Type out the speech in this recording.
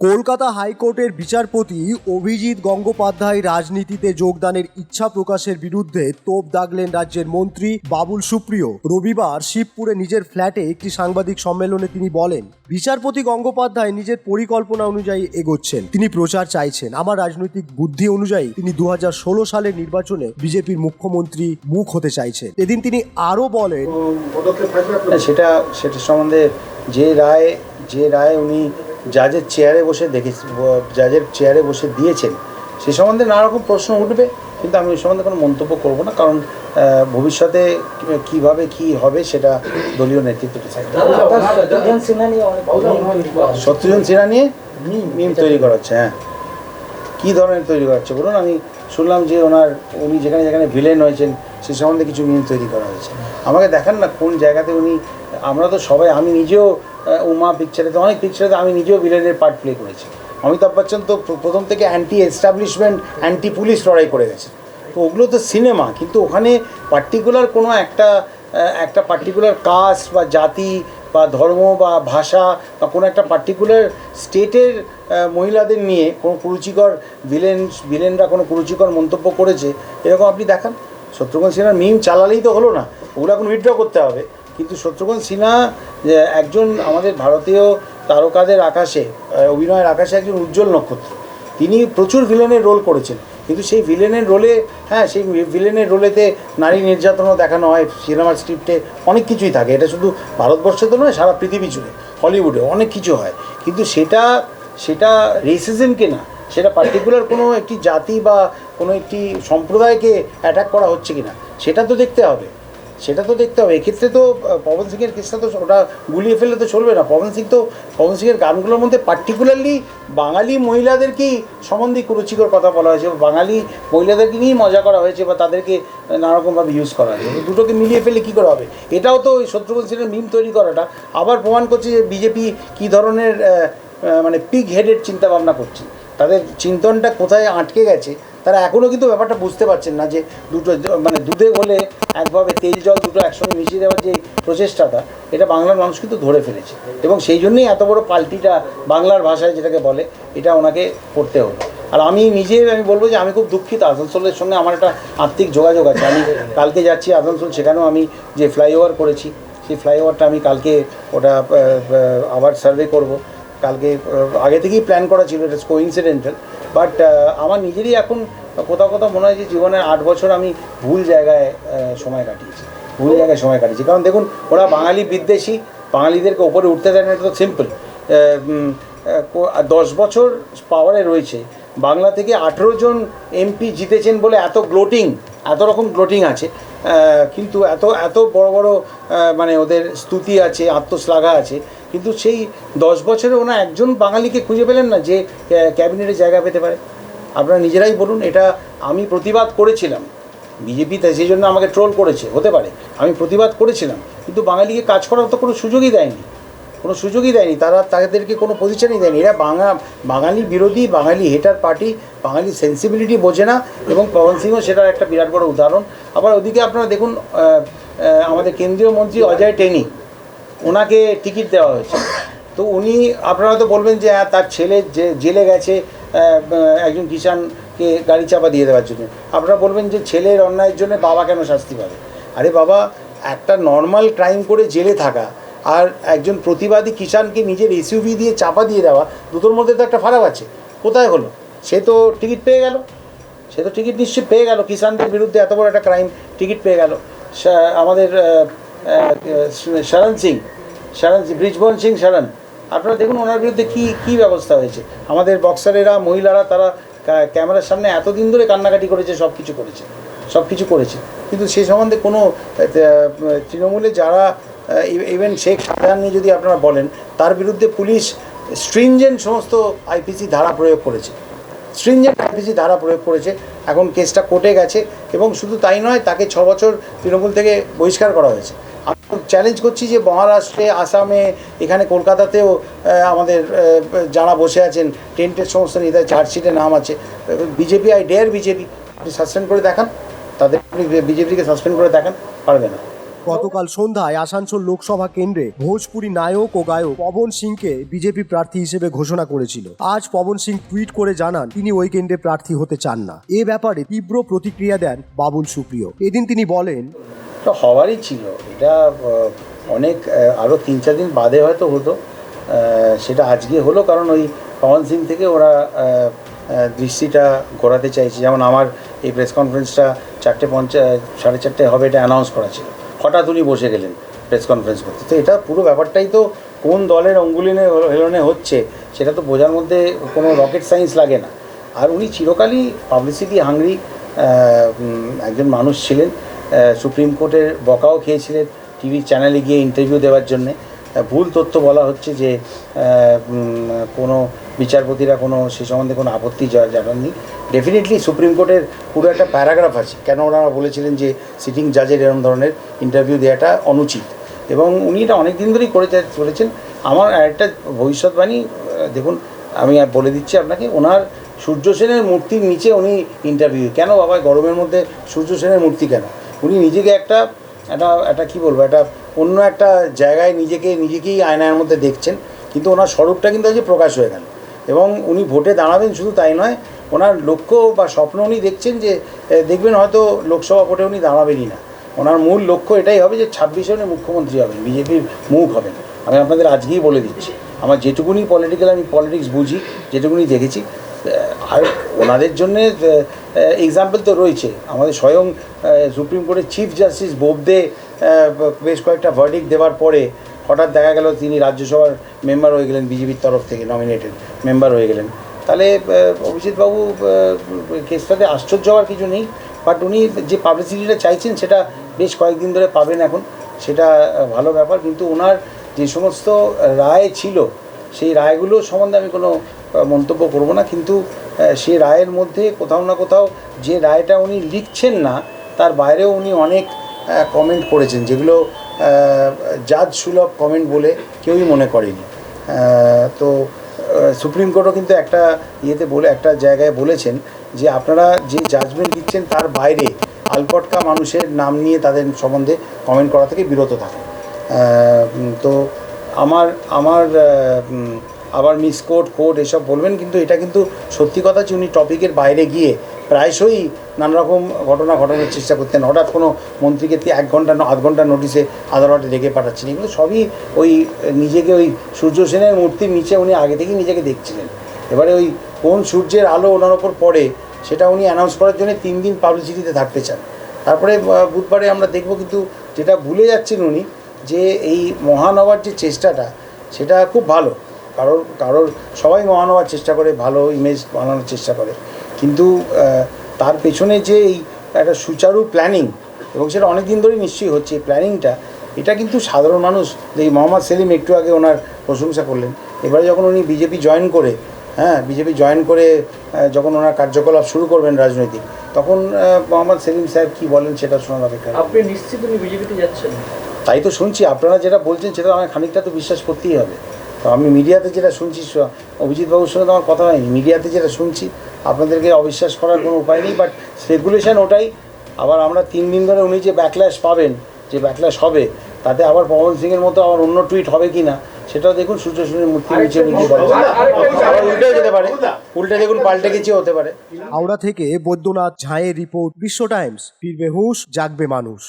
কলকাতা হাইকোর্টের বিচারপতি অভিজিৎ গঙ্গোপাধ্যায় রাজনীতিতে যোগদানের ইচ্ছা প্রকাশের বিরুদ্ধে তোপ দাগলেন রাজ্যের মন্ত্রী বাবুল সুপ্রিয়। রবিবার শিবপুরে নিজের ফ্ল্যাটে একটি সাংবাদিক সম্মেলনে তিনি বলেন, বিচারপতি গঙ্গোপাধ্যায় নিজের পরিকল্পনা অনুযায়ী এগোচ্ছেন। তিনি প্রচার চাইছেন। আমার রাজনৈতিক বুদ্ধি অনুযায়ী তিনি দু হাজার ষোলো সালের নির্বাচনে বিজেপির মুখ্যমন্ত্রী মুখ হতে চাইছেন। এদিন তিনি আরও বলেন, সেটা সেটা সম্বন্ধে যে রায় যে রায় উনি জাজের চেয়ারে বসে দেখে জাজের চেয়ারে বসে দিয়েছেন, সে সম্বন্ধে নানা রকম প্রশ্ন উঠবে, কিন্তু আমি ওই সম্বন্ধে কোনো মন্তব্য করব না, কারণ ভবিষ্যতে কীভাবে কি হবে সেটা দলীয় নেতৃত্ব করবে। সিনহা নিয়ে মিম তৈরি করা হচ্ছে। হ্যাঁ কী ধরনের তৈরি করা হচ্ছে বলুন, আমি শুনলাম যে ওনার, উনি যেখানে যেখানে ভিলেন হয়েছেন, সে সম্বন্ধে কিছু মিম তৈরি করা হয়েছে আমাকে দেখান না কোন জায়গাতে উনি, আমরা তো সবাই, আমি নিজেও উমা পিকচারেতে অনেক পিকচারেতে আমি নিজেও ভিলেনের পার্ট প্লে করেছি। অমিতাভ বচ্চন তো প্রথম থেকে অ্যান্টি এস্টাবলিশমেন্ট অ্যান্টি পুলিশ লড়াই করে গেছে। তো ওগুলো তো সিনেমা কিন্তু ওখানে পার্টিকুলার কোনো একটা একটা পার্টিকুলার কাস্ট বা জাতি বা ধর্ম বা ভাষা বা কোনো একটা পার্টিকুলার স্টেটের মহিলাদের নিয়ে কোনো কুরুচিকর ভিলেন ভিলেনরা কোনো কুরুচিকর মন্তব্য করেছে, এরকম আপনি দেখান। শত্রুঘ্ন সিনহার মিম চালালেই তো হলো না। ওগুলো এখন উইথড্র করতে হবে। কিন্তু শত্রুঘ্ন সিনহা একজন আমাদের ভারতীয় তারকাদের আকাশে অভিনয়ের আকাশে একজন উজ্জ্বল নক্ষত্র। তিনি প্রচুর ভিলেনের রোল করেছেন। কিন্তু সেই ভিলেনের রোলে হ্যাঁ সেই ভিলেনের রোলেতে নারী নির্যাতনও দেখানো হয়, সিনেমার স্ক্রিপ্টে অনেক কিছুই থাকে। এটা শুধু ভারতবর্ষে তো নয়, সারা পৃথিবী জুড়ে হলিউডে অনেক কিছু হয়। কিন্তু সেটা সেটা রেসিজমকে না, সেটা পার্টিকুলার কোনো একটি জাতি বা কোনো একটি সম্প্রদায়কে অ্যাটাক করা হচ্ছে কি না সেটা তো দেখতে হবে। সেটা তো দেখতে হবে। এক্ষেত্রে তো পবন সিংয়ের কেসটা তো ওটা গুলিয়ে ফেললে তো চলবে না। পবন সিং তো, পবন সিংয়ের গানগুলোর মধ্যে পার্টিকুলারলি বাঙালি মহিলাদেরকেই সম্বন্ধে কুরুচিকর কথা বলা হয়েছে বাঙালি মহিলাদেরকে নিয়েই মজা করা হয়েছে বা তাদেরকে নানারকমভাবে ইউজ করা হয়েছে। দুটোকে মিলিয়ে ফেলে কী করে হবে? এটাও তো ওই শত্রুঘ্ন সিংয়ের মিম তৈরি করাটা। আবার প্রমাণ করছে যে বিজেপি কী ধরনের মানে পিগ হেডেড চিন্তাভাবনা করছে। তাদের চিন্তনটা কোথায় আটকে গেছে তারা এখনও কিন্তু ব্যাপারটা বুঝতে পারছেন না যে দুটো মানে দুধে হলে একভাবে তেল জল দুটো একসঙ্গে মিশিয়ে দেওয়ার যে প্রচেষ্টাটা, এটা বাংলার মানুষ কিন্তু ধরে ফেলেছে। এবং সেই জন্যই এত বড় পাল্টিটা বাংলার ভাষায় যেটাকে বলে, এটা ওনাকে করতে হলো। আর আমি নিজে আমি বলব যে আমি খুব দুঃখিত আসানসোলের সঙ্গে আমার একটা আর্থিক যোগাযোগ আছে। আমি কালকে যাচ্ছি আসানসোল, সেখানেও আমি যে ফ্লাইওভার করেছি, সেই ফ্লাইওভারটা আমি কালকে ওটা আবার সার্ভে করব। কালকে আগে থেকেই প্ল্যান করা ছিল, এটা কোইন্সিডেন্টাল বাট আমার নিজেরই এখন কোথাও কোথাও মনে হয় যে জীবনের আট বছর আমি ভুল জায়গায় সময় কাটিয়েছি। ভুল জায়গায় সময় কাটিয়েছি। কারণ দেখুন, ওরা বাঙালি বিদ্বেষী, বাঙালিদেরকে ওপরে উঠতে দেয় না, এটা তো সিম্পল দশ বছর পাওয়ারে রয়েছে। বাংলা থেকে আঠেরো জন এমপি জিতেছেন বলে এত গ্লোটিং এত রকম গ্লোটিং আছে। কিন্তু এত এত বড় বড় মানে ওদের স্তুতি আছে, আত্মশ্লাঘা আছে। কিন্তু সেই দশ বছরে ওনা একজন বাঙালিকে খুঁজে পেলেন না যে ক্যাবিনেটে জায়গা পেতে পারে। আপনারা নিজেরাই বলুন, এটা আমি প্রতিবাদ করেছিলাম। বিজেপি তাই সেই জন্য আমাকে ট্রোল করেছে, হতে পারে। আমি প্রতিবাদ করেছিলাম, কিন্তু বাঙালিকে কাজ করার তো কোনো সুযোগই দেয়নি। কোনো সুযোগই দেয়নি, তারা তাদেরকে কোনো পজিশনই দেয়নি। এরা বাঙা, বাঙালি বিরোধী, বাঙালি হেটার পার্টি বাঙালি সেন্সিবিলিটি বোঝে না এবং পবন সিংও সেটার একটা বিরাট বড় উদাহরণ। আবার ওদিকে আপনারা দেখুন আমাদের কেন্দ্রীয় মন্ত্রী অজয় টেনি। ওনাকে টিকিট দেওয়া হয়েছে। তো উনি আপনারা তো বলবেন যে হ্যাঁ, তার ছেলে যে জেলে গেছে একজন কিষাণকে গাড়ি চাপা দিয়ে দেওয়ার জন্য। আপনারা বলবেন যে ছেলের অন্যায়ের জন্য বাবা কেন শাস্তি পাবে? আরে বাবা একটা নর্মাল ক্রাইম করে জেলে থাকা আর একজন প্রতিবাদী কিষাণকে নিজের এসইউভি দিয়ে চাপা দিয়ে দেওয়া দুটোর মধ্যে তো একটা ফারাক আছে। কোথায় হলো? সে তো টিকিট পেয়ে গেল। সে তো টিকিট নিশ্চয়ই পেয়ে গেল। কিষাণদের বিরুদ্ধে এত বড় একটা ক্রাইম টিকিট পেয়ে গেল। আমাদের শরণ সিং শরণ সিং ব্রিজবহন সিং শরণ আপনারা দেখুন ওনার বিরুদ্ধে কী কী ব্যবস্থা হয়েছে। আমাদের বক্সারেরা, মহিলারা, তারা ক্যামেরার সামনে এতদিন ধরে কান্নাকাটি করেছে সব কিছু করেছে সব কিছু করেছে। কিন্তু সে সম্বন্ধে কোনো তৃণমূলে যারা ইভেন শেখ শাহজাহান নিয়ে যদি আপনারা বলেন, তার বিরুদ্ধে পুলিশ স্ট্রিনজেন্ট সমস্ত আইপিসি ধারা প্রয়োগ করেছে। স্ট্রিনজেন্ট আইপিসি ধারা প্রয়োগ করেছে। এখন কেসটা কোর্টে গেছে এবং শুধু তাই নয়, তাকে ছ বছর তৃণমূল থেকে বহিষ্কার করা হয়েছে। চ্যালেঞ্জ করছি যে মহারাষ্ট্রে, আসামে, এখানে কলকাতাতেও আমাদের যারা বসে আছেন, টেন্টের সমস্ত নেতা চার্জশিটে নাম আছে BJP I dare BJP suspend করে দেখান, তাদের বিজেপিকে সাসপেন্ড করে দেখান পারবে না। গতকাল সন্ধ্যায় আসানসোল লোকসভা কেন্দ্রে ভোজপুরি নায়ক ও গায়ক পবন সিংকে বিজেপি প্রার্থী হিসেবে ঘোষণা করেছিল। আজ পবন সিং টুইট করে জানান, তিনি ওই কেন্দ্রে প্রার্থী হতে চান না। এ ব্যাপারে তীব্র প্রতিক্রিয়া দেন বাবুল সুপ্রিয়। এদিন তিনি বলেন তো হওয়ারই ছিল। এটা অনেক আরও তিন চার দিন বাদে হয়তো হতো। সেটা আজকে হলো কারণ ওই পবন সিং থেকে ওরা দৃষ্টিটা ঘোরাতে চাইছে। যেমন আমার এই প্রেস কনফারেন্সটা চারটে পঞ্চা সাড়ে চারটে হবে এটা অ্যানাউন্স করা ছিল। হঠাৎ উনি বসে গেলেন প্রেস কনফারেন্স করতে। তো এটা পুরো ব্যাপারটাই তো কোন দলের অঙ্গুলিনে হেলনে হচ্ছে, সেটা তো বোঝার মধ্যে কোনো রকেট সায়েন্স লাগে না। আর উনি চিরকালই পাবলিসিটি হাংরি একজন মানুষ ছিলেন। সুপ্রিম কোর্টের বকাও খেয়েছিলেন টিভি চ্যানেলে গিয়ে ইন্টারভিউ দেওয়ার জন্যে। ভুল তথ্য বলা হচ্ছে যে কোনো বিচারপতিরা কোনো, সে সম্বন্ধে কোনো আপত্তি জানাননি। ডেফিনেটলি সুপ্রিম কোর্টের পুরো একটা প্যারাগ্রাফ আছে, কেন ওনারা বলেছিলেন যে সিটিং জাজের এরকম ধরনের ইন্টারভিউ দেওয়াটা অনুচিত। এবং উনি এটা অনেক দিন ধরেই করে চলেছেন আমার একটা ভবিষ্যৎবাণী দেখুন, আমি বলে দিচ্ছি আপনাকে, ওনার সূর্য সেনের মূর্তির নিচে উনি ইন্টারভিউ কেন বাবা গরমের মধ্যে সূর্য সেনের মূর্তি কেন? উনি নিজেকে একটা একটা একটা কী বলব, একটা অন্য একটা জায়গায় নিজেকে, নিজেকেই আয়নার মধ্যে দেখছেন, কিন্তু ওনার স্বরূপটা কিন্তু আজকে প্রকাশ হয়ে গেল। এবং উনি ভোটে দাঁড়াবেন শুধু তাই নয়, ওনার লক্ষ্য বা স্বপ্ন উনি দেখছেন যে দেখবেন হয়তো লোকসভা ভোটে উনি দাঁড়াবেনই না। ওনার মূল লক্ষ্য এটাই হবে যে ছাব্বিশে উনি মুখ্যমন্ত্রী হবেন, বিজেপির মুখ হবেন। আমি আপনাদের আজকেই বলে দিচ্ছি, আমার যেটুকুনি পলিটিক্যাল আমি পলিটিক্স বুঝি, যেটুকুনি দেখেছি আর ওনাদের জন্যে এক্সাম্পল তো রয়েছে। আমাদের স্বয়ং সুপ্রিম কোর্টের চিফ জাস্টিস বোবদে বেশ কয়েকটা ভার্ডিক দেওয়ার পরে হঠাৎ দেখা গেল তিনি রাজ্যসভার মেম্বার হয়ে গেলেন, বিজেপির তরফ থেকে নমিনেটেড মেম্বার হয়ে গেলেন। তাহলে অভিজিৎবাবু কেসটাতে আশ্চর্য হওয়ার কিছু নেই বাট উনি যে পাবলিসিটিটা চাইছেন সেটা বেশ কয়েকদিন ধরে পাবেন এখন, সেটা ভালো ব্যাপার। কিন্তু ওনার যে সমস্ত রায় ছিল, সেই রায়গুলো সম্বন্ধে আমি কোনো মন্তব্য করব না কিন্তু সেই রায়ের মধ্যে কোথাও না কোথাও যে রায়টা উনি লিখছেন না তার বাইরেও উনি অনেক কমেন্ট করেছেন যেগুলো জাজ সুলভ কমেন্ট বলে কেউই মনে করেনি। তো সুপ্রিম কোর্টও কিন্তু একটা ইয়েতে বলে একটা জায়গায় বলেছেন যে আপনারা যে জাজমেন্ট দিচ্ছেন তার বাইরে আলপটকা মানুষের নাম নিয়ে তাদের সম্বন্ধে কমেন্ট করা থেকে বিরত উম, তো আমার আমার আবার মিস কোড কোড এসব বলবেন, কিন্তু এটা কিন্তু সত্যি কথা যে উনি টপিকের বাইরে গিয়ে প্রায়শই নানা রকম ঘটনা ঘটানোর চেষ্টা করতেন। হঠাৎ কোনো মন্ত্রীকে এক ঘণ্টা, আধ ঘণ্টা নোটিশে আদালতে ডেকে পাঠাচ্ছেন এগুলো সবই ওই নিজেকে ওই সূর্য সেনের মূর্তির নিচে উনি আগে থেকেই নিজেকে দেখছিলেন। এবারে ওই কোন সূর্যের আলো ওনার ওপর পড়ে, সেটা উনি অ্যানাউন্স করার জন্য তিন দিন পাবলিসিটিতে থাকতে চান। তারপরে বুধবারে আমরা দেখব কিন্তু যেটা ভুলে যাচ্ছেন উনি, যে এই মহান হওয়ার যে চেষ্টাটা, সেটা খুব ভালো। কারোর কারোর সবাই মহান হওয়ার চেষ্টা করে ভালো ইমেজ বানানোর চেষ্টা করে। কিন্তু তার পেছনে যে এই একটা সুচারু প্ল্যানিং এবং সেটা অনেক দিন ধরেই নিশ্চয়ই হচ্ছে এই প্ল্যানিংটা এটা কিন্তু সাধারণ মানুষ এই মোহাম্মদ সেলিম একটু আগে ওনার প্রশংসা করলেন। এবারে যখন উনি বিজেপি জয়েন করে হ্যাঁ বিজেপি জয়েন করে যখন ওনার কার্যকলাপ শুরু করবেন রাজনৈতিক তখন মোহাম্মদ সেলিম সাহেব কী বলেন সেটা শোনার অপেক্ষা আপনি নিশ্চিত উনি বিজেপিতে যাচ্ছেন? তাই তো শুনছি আপনারা যেটা বলছেন সেটা আমার খানিকটা তো বিশ্বাস করতেই হবে। তো আমি মিডিয়াতে যেটা শুনছি অভিজিৎবাবুর সঙ্গে তো আমার কথা হয়নি মিডিয়াতে যেটা শুনছি আপনাদেরকে অবিশ্বাস করার কোনো উপায় নেই বাট স্পেকুলেশন ওটাই। আবার আমরা তিন দিন ধরে উনি যে ব্যাকল্যাশ পাবেন যে ব্যাকল্যাশ হবে তাতে আবার পবন সিংয়ের মতো আবার অন্য টুইট হবে কি না সেটাও দেখুন সূর্য সূর্যের মূর্তি নিচে বলেন যেতে পারে উল্টে দেখুন পাল্টে কিছু হতে পারে। হাওড়া থেকে বৈদ্যনাথ ঝাঁয়ের রিপোর্ট বিশ্ব টাইমস ফিরবে হুঁশ জাগবে মানুষ।